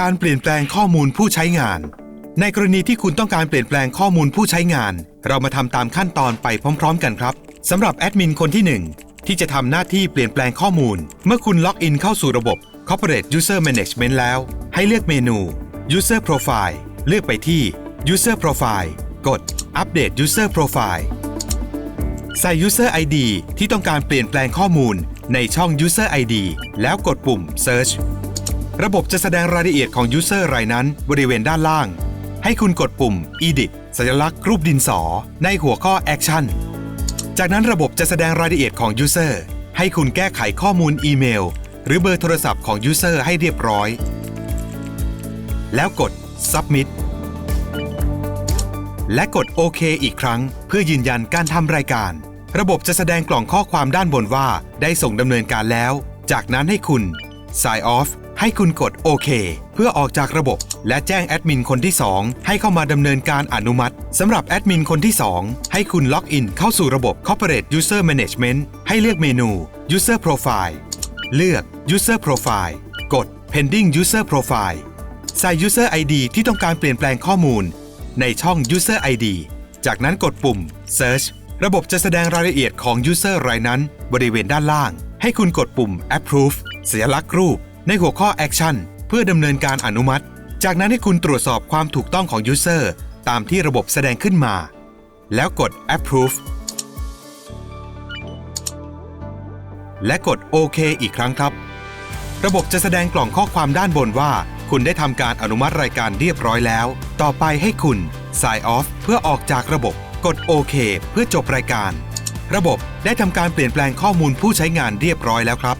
การเปลี่ยนแปลงข้อมูลผู้ใช้งาน ในกรณีที่คุณต้องการเปลี่ยนแปลงข้อมูลผู้ใช้งาน เรามาทำตามขั้นตอนไปพร้อม ๆ กันครับสำหรับแอดมินคนที่ 1 ที่จะทำหน้าที่เปลี่ยนแปลงข้อมูล เมื่อคุณล็อกอินเข้าสู่ระบบ Corporate User Management แล้ว ให้เลือกเมนู User Profile เลือกไปที่ User Profile กด Update User Profile ใส่ User ID ที่ต้องการเปลี่ยนแปลงข้อมูลในช่อง User ID แล้วกดปุ่ม Search ระบบจะแสดงรายละเอียดของ User รายนั้นบริเวณด้านล่าง ให้คุณกดปุ่ม Edit สัญลักษณ์รูปดินสอ ในหัวข้อ Action จากนั้นระบบจะแสดงรายละเอียดของ User ให้คุณแก้ไขข้อมูลอีเมล หรือเบอร์โทรศัพท์ของ User ให้เรียบร้อย แล้วกด Submit และกดโอเคอีกครั้ง เพื่อยืนยันการทำรายการ ระบบจะแสดงกล่องข้อความด้านบนว่าได้ส่งดำเนินการแล้ว จากนั้นให้คุณ Sign off ให้คุณกดโอเคเพื่อออกจากระบบ และแจ้งแอดมินคนที่ 2 ให้เข้ามาดำเนินการอนุมัติสำหรับแอดมินคนที่ 2 ให้คุณล็อกอินเข้าสู่ระบบ Corporate User Management ให้เลือกเมนู User Profile เลือก User Profile กด Pending User Profile ใส่ User ID ที่ต้องการเปลี่ยนแปลงข้อมูล ในช่อง User ID จากนั้นกดปุ่ม Search ระบบจะแสดงรายละเอียดของ User รายนั้น บริเวณด้านล่าง ให้คุณกดปุ่ม Approve สัญลักษณ์รูป ในหัวข้อ Action เพื่อดำเนินการอนุมัติ จากนั้นให้คุณตรวจสอบความถูกต้องของ User ตามที่ระบบแสดงขึ้นมา แล้วกด Approve และกดโอเคอีกครั้งครับ ระบบจะแสดงกล่องข้อความด้านบนว่า คุณได้ทำการอนุมัติรายการเรียบร้อยแล้ว ต่อไปให้คุณ Sign off เพื่อออกจากระบบ กดโอเคเพื่อจบรายการ ระบบได้ทำการเปลี่ยนแปลงข้อมูลผู้ใช้งานเรียบร้อยแล้วครับ